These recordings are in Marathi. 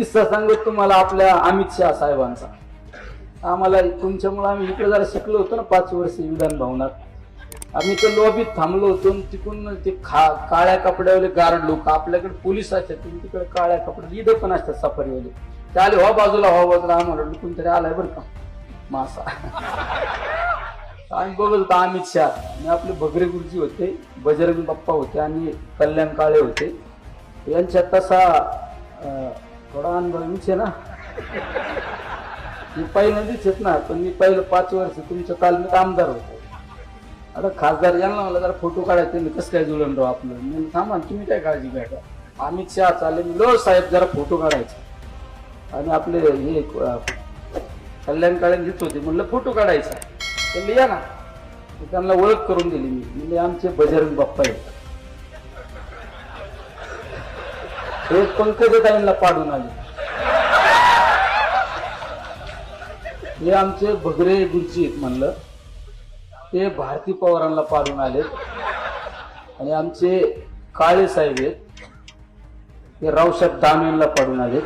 किस्सा सांगत तुम्हाला आपल्या अमित शहा साहेबांचा. आम्हाला तुमच्यामुळे आम्ही इकडे जरा शिकलो होतो ना पाच वर्ष विधान भवनात. आम्ही तर लॉबीत थांबलो होतो तिकडून ते खा काळ्या कपड्यावाले गार्ड लोक आपल्याकडे पोलीस असतात तिकडे काळ्या कपडे इथं पण असतात सफारीवाले. ते आले हो बाजूला हो बाजूला. आम्हाला वाटलं कोणतरी आलाय बरं का? मासा. आम्ही बघत होतो अमित शहा. आपले भगरे गुरुजी होते बजरंग बाप्पा होते आणि कल्याण काळे होते. यांच्यात तसा थोडा अनुभव विचे ना. मी पहिलं दिसत ना पण मी पहिलं पाच वर्ष तुमच्या तालमीत आमदार होतो. आता खासदार यांना मला जरा फोटो काढायचे मी कसं काय जुळण राहू आपलं? मी थांबा तुम्ही काय काळजी घ्या अमित शहा चालेल मी लो साहेब जरा फोटो काढायचा. आणि आपले हे अं, कल्याण घेत होते म्हणलं फोटो काढायचा म्हणलं या ना. त्यांना ओळख करून दिली मी. म्हणजे आमचे बजरंग बाप्पा आहेत. हे पंकजताईंना पाडून आले. हे आमचे भगरे गुरुजी आहेत म्हणलं. ते भारती पवारांना पाडून आलेत. आणि आमचे काळे साहेब आहेत. ते रावसाहेब दानवेंना पाडून आलेत.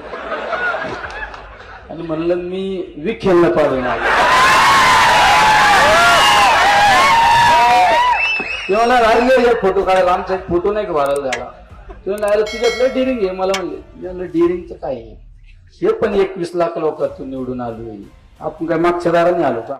आणि म्हणलं मी विखेलला पाडून आले. तेव्हा राहिले हे फोटो काढायला आमचा एक फोटो नाही का व्हायरल झाला? तुला नाही तुझ्याकडे डिरिंग आहे मला म्हणले. मी डिरिंगचं काय आहे? हे पण एकवीस लाख लोकांतून निवडून आलो आपण काय मागच्या दाराने आलो का?